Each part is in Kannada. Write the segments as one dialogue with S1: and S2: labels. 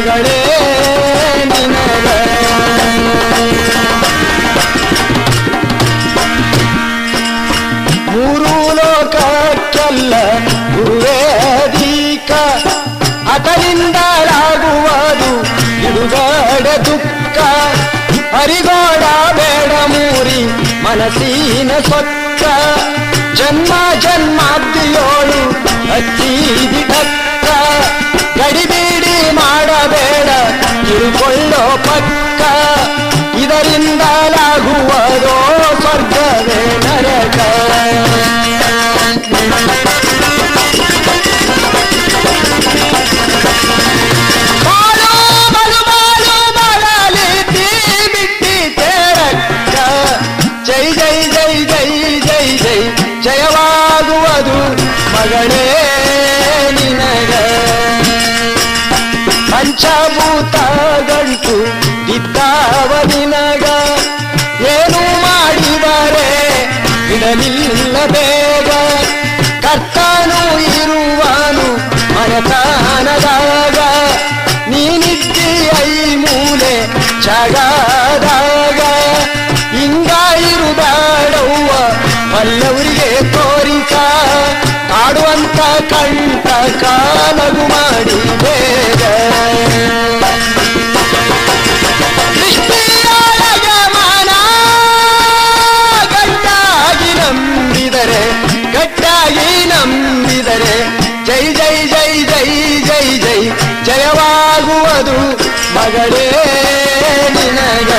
S1: ಮಗಳೇ ನಿನಗೆ ಮೂರು ಲೋಕಕ್ಕೆಲ್ಲ ಗುರುವೇದೀಕ ಅತನಿಂದಲಾಗುವುದು ಇಡುಗಡ ದುಃಖ ಹರಿಗೋಡ ಬೇಡ ಮೂರಿ ಮನಸ್ಸಿನ ಸೊಕ್ಕ ಜನ್ಮ ಜನ್ಮಾದ್ಯೋಳು ಅತ್ತಿ ಬಿಡಕ್ಕ ತಿಳ್ಕೊಳ್ಳೋ ಪಕ್ಕ ಇದರಿಂದಲಾಗುವುದೋ ಸ್ವರ್ಗವೇ ನರಕ. ಜೈ ಜೈ ಜೈ ಜೈ ಜೈ. ಜಯವಾಗುವುದು ಮಗಳೇ. ಪಂಚಭೂತ ಗಂಟು ಬಿದ್ದಾವ ನಿನಗ ಏನು ಮಾಡಿದರೆ ಬಿಡಲಿಲ್ಲ ಬೇಗ ಕರ್ತನು ಇರುವನು ಮನತಾನದಾಗ ನೀನಿದ್ದಿ ಐ ಮೂಲೆ ಜಗದಾಗ ನಂಬಿದರೆ ಜೈ ಜೈ ಜೈ ಜೈ ಜೈ ಜೈ ಜಯವಾಗುವುದು ಮಗಳೇ ನಿನಗ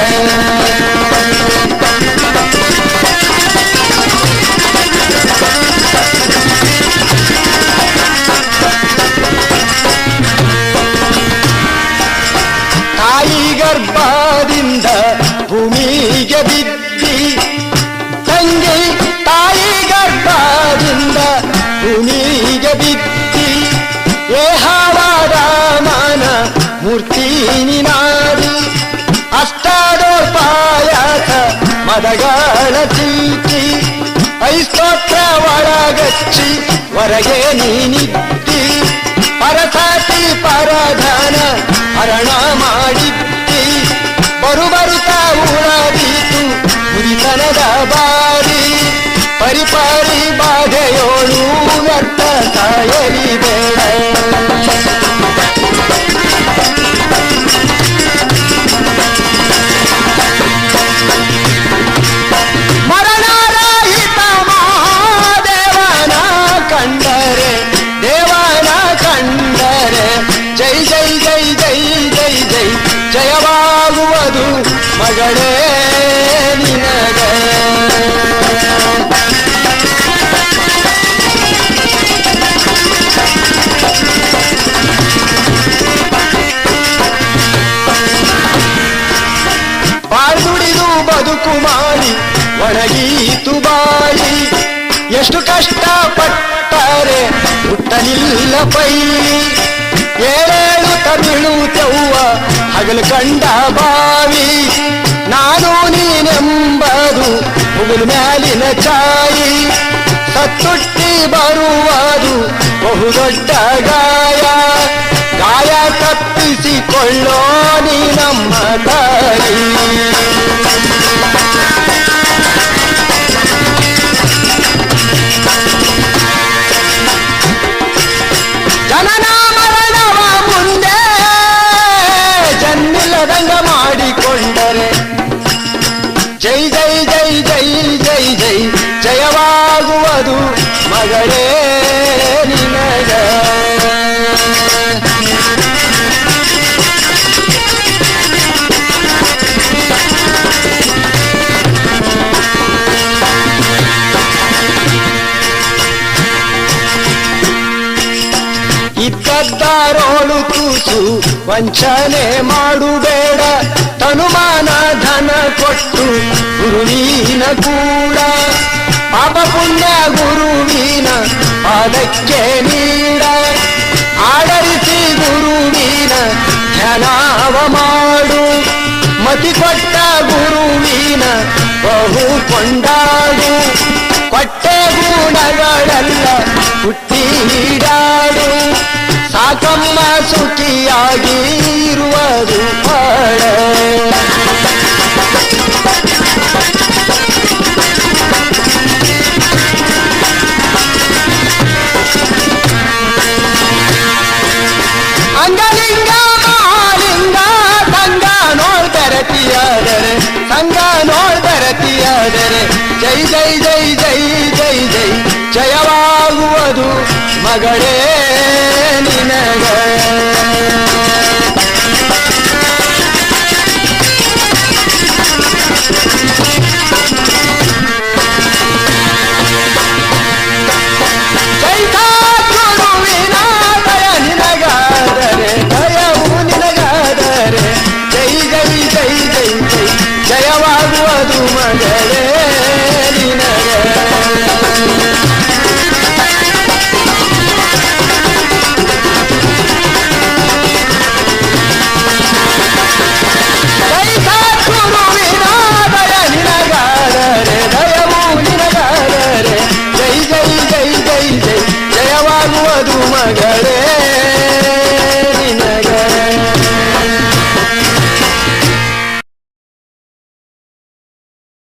S1: ತಾಯಿ ಗರ್ಭದಿಂದ ಭೂಮಿಗೆ ಬಿದ್ದಿ ತಂಗಿ ತಾಯಿ ಗರ್ಭದಿಂದ ಭೂಮಿಗೆ ಬಿದ್ದಿ ಏಹವಾದ ಮಾನ ಮೂರ್ತಿ ನಿನಾದಿ ಅಷ್ಟಾದೋಪಾಯಾಸ ಮದಗಳ ಚೀಟಿ ಐಸ್ತೋತ್ರ ಒಳಗಚ್ಚಿ ಹೊರಗೆ ನೀನಿದ್ದಿ ಪರಸಾತಿ ಪರಧನ ಹರಣ ಮಾಡಿದ್ದಿ ಬರು ಬರುತ್ತಾ ಉಳದೀತು ಗುರಿತನದ ಬಾರಿ പരിപാടി ബാധയോളൂ നർത്ത കായലി വേണ. ಒಣಗೀತು ಬಾಳಿ ಎಷ್ಟು ಕಷ್ಟ ಪಟ್ಟರೆ ಹುಟ್ಟಲಿಲ್ಲ ಪೈಲಿ ಏಳೇಳು ತಮಿಳು ತೆವ್ವ ಹಗಲು ಕಂಡ ಬಾವಿ. ನಾನು ನೀನೆಂಬದು ಮುಗಿಲು ಮ್ಯಾಲಿನ ಚಾಯಿ ಸತ್ತುಟ್ಟಿ ಬರುವುದು ಬಹುದೊಡ್ಡ ಗಾಯ. ಗಾಯ ತಪ್ಪಿಸಿಕೊಳ್ಳೋ ನೀ ನಮ್ಮ ತಾಯಿ. ಕೂಸು ವಂಚನೆ ಮಾಡುಬೇಡ, ತನುಮಾನ ಧನ ಕೊಟ್ಟು ಗುರುವಿನ ಕೂಡ. ಪಾಪ ಪುಣ್ಯ ಗುರುವಿನ ಪಾದಕ್ಕೆ ನೀಡ. ಆಡರಿಸಿ ಗುರುವಿನ ಧ್ಯಾನವ ಮಾಡು. ಮತಿ ಕೊಟ್ಟ ಗುರುವಿನ ಬಹು ಕೊಂಡಾಡು. ಕೊಟ್ಟೆ ಗುಣಗಳೆಲ್ಲ ಹುಟ್ಟಿಡಾಡು ಸಾಕಮ್ಮ ಸುಖಿಯಾಗಿ ಇರುವುದು ಬಾಳ ಅಂಗಲಿಂಗ ಮಹಾಲಿಂಗ ತಂಗ ನೋಡ್ತಾರೆ ರಂಗ ನೋಡ್ಬರತಿಯಾದರೆ ಜೈ ಜೈ ಜೈ ಜೈ ಜೈ ಜೈ ಜಯವಾಗುವುದು ಮಗಳೇ நகர்.